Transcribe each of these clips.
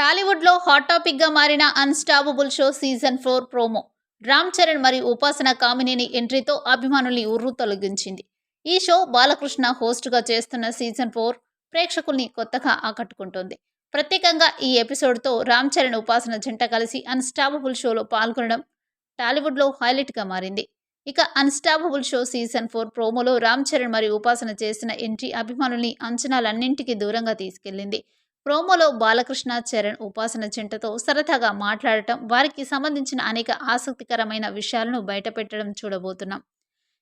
టాలీవుడ్లో హాట్ టాపిక్గా మారిన Unstoppable show season four promo. Ram Charan మరియు ఉపాసన కామినేని ఎంట్రీతో అభిమానుల్ని ఉర్రు తొలగించింది. ఈ షో బాలకృష్ణ హోస్ట్గా చేస్తున్న సీజన్ ఫోర్ ప్రేక్షకుల్ని కొత్తగా ఆకట్టుకుంటోంది. ప్రత్యేకంగా ఈ ఎపిసోడ్తో రామ్ చరణ్ ఉపాసన జంట కలిసి అన్స్టాపబుల్ షోలో పాల్గొనడం టాలీవుడ్లో హైలైట్గా మారింది. ఇక అన్స్టాపబుల్ షో సీజన్ ఫోర్ ప్రోమోలో రామ్ చరణ్ మరియు ఉపాసన చేసిన ఎంట్రీ అభిమానుల్ని అంచనాలన్నింటికీ దూరంగా తీసుకెళ్ళింది ప్రోమోలో బాలకృష్ణ చరణ్ ఉపాసన జంటతో సరదాగా మాట్లాడటం వారికి సంబంధించిన అనేక ఆసక్తికరమైన విషయాలను బయటపెట్టడం చూడబోతున్నాం.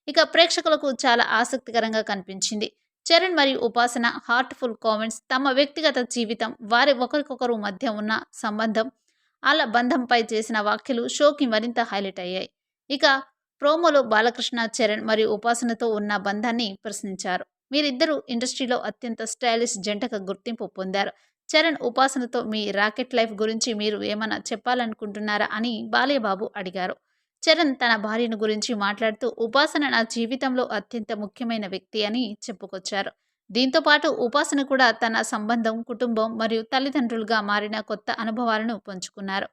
ఇక ప్రేక్షకులకు చాలా ఆసక్తికరంగా కనిపించింది. చరణ్ మరియు ఉపాసన హార్ట్ఫుల్ కామెంట్స్ తమ వ్యక్తిగత జీవితం వారి ఒకరికొకరు మధ్య ఉన్న సంబంధం వాళ్ళ బంధంపై చేసిన వ్యాఖ్యలు షోకి మరింత హైలైట్ అయ్యాయి. ఇక ప్రోమోలో బాలకృష్ణ చరణ్ మరియు ఉపాసనతో ఉన్న బంధాన్ని ప్రశ్నించారు. మీరిద్దరూ ఇండస్ట్రీలో అత్యంత స్టైలిష్ జంటగా గుర్తింపు పొందారు. చరణ్ ఉపాసనతో మీ రాకెట్ లైఫ్ గురించి మీరు ఏమైనా చెప్పాలనుకుంటున్నారా అని బాలయ్యబాబు అడిగారు. చరణ్ తన భార్యను గురించి మాట్లాడుతూ ఉపాసన నా జీవితంలో అత్యంత ముఖ్యమైన వ్యక్తి అని చెప్పుకొచ్చారు. దీంతో పాటు ఉపాసన కూడా తన సంబంధం కుటుంబం మరియు తల్లిదండ్రులుగా మారిన కొత్త అనుభవాలను పంచుకున్నారు.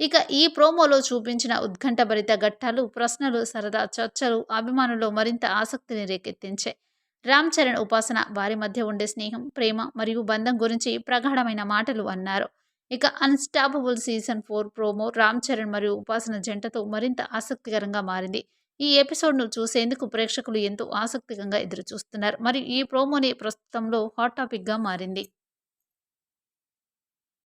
ఇక ఈ ప్రోమోలో చూపించిన ఉత్కంఠభరిత ఘట్టాలు ప్రశ్నలు సరదా చర్చలు అభిమానుల్లో మరింత ఆసక్తిని రేకెత్తించాయి. రామ్ చరణ్ ఉపాసన వారి మధ్య ఉండే స్నేహం ప్రేమ మరియు బంధం గురించి ప్రగాఢమైన మాటలు అన్నారు. ఇక Unstoppable season four promo Ram Charan మరియు ఉపాసన జంటతో మరింత ఆసక్తికరంగా మారింది. ఈ ఎపిసోడ్ను చూసేందుకు ప్రేక్షకులు ఎంతో ఆసక్తికంగా ఎదురు చూస్తున్నారు మరియు ఈ ప్రోమోని ప్రస్తుతంలో హాట్ టాపిక్గా మారింది.